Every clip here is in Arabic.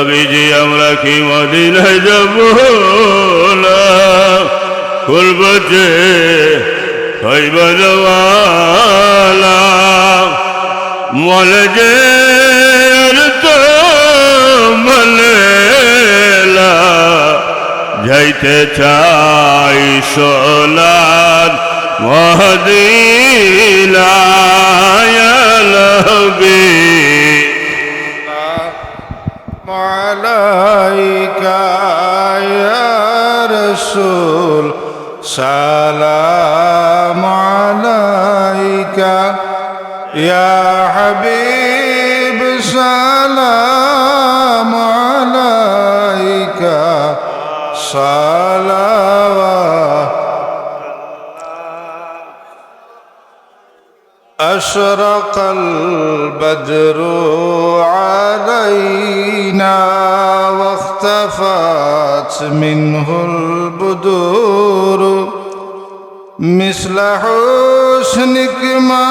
নবীজি, আমরা কি মদিনায় যাব না? খুলব যে হইবলা মলে যে তো মলে না। যাইতে চাই সোনার মহদিনায়লবি عليك يا رسول. سلام عليك يا حبيب. سلام عليك. صلوات أشرق البدر علينا. واختفت منه البدور مثل حسنك ما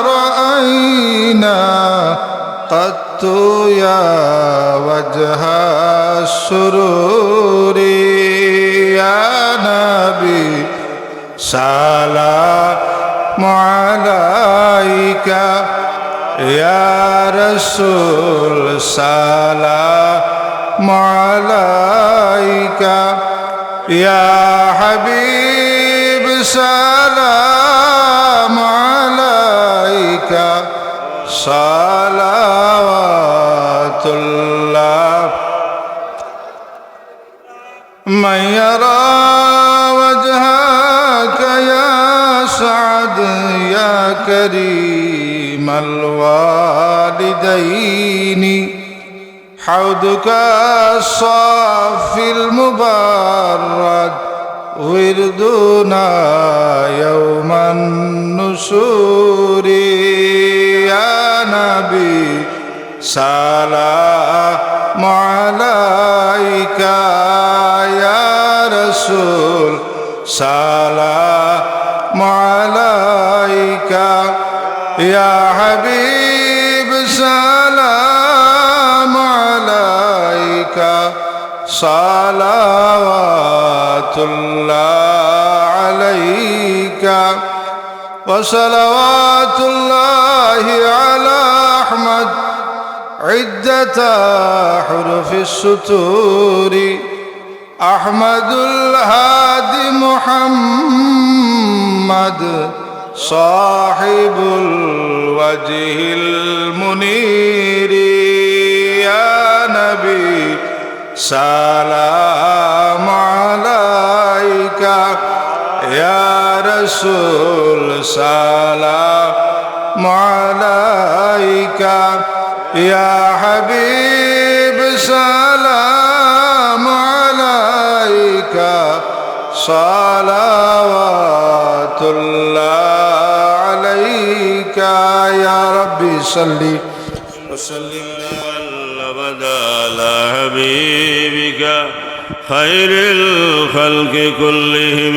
رأينا قط يا وجه السرور يا نبي سلام عليك يا رسول سلام عليك يا حبيب سلام عليك صلوات الله من يرى وجهك يا سعد يا كريم الوالدين حوضك الصافي المبارد وردنا يوم النشور. يا نبي سلام عليك. يا رسول سلام عليك. يا حبيب صلوات الله عليك وصلوات الله على أحمد عدة حرف السطور أحمد الهادي محمد صاحب الوجه المنير. سلام عليك يا رسول سلام عليك يا حبيب سلام عليك. صلوات الله عليك يا ربي صلي وسلم. والأبد على حبيبك خير الخلق كلهم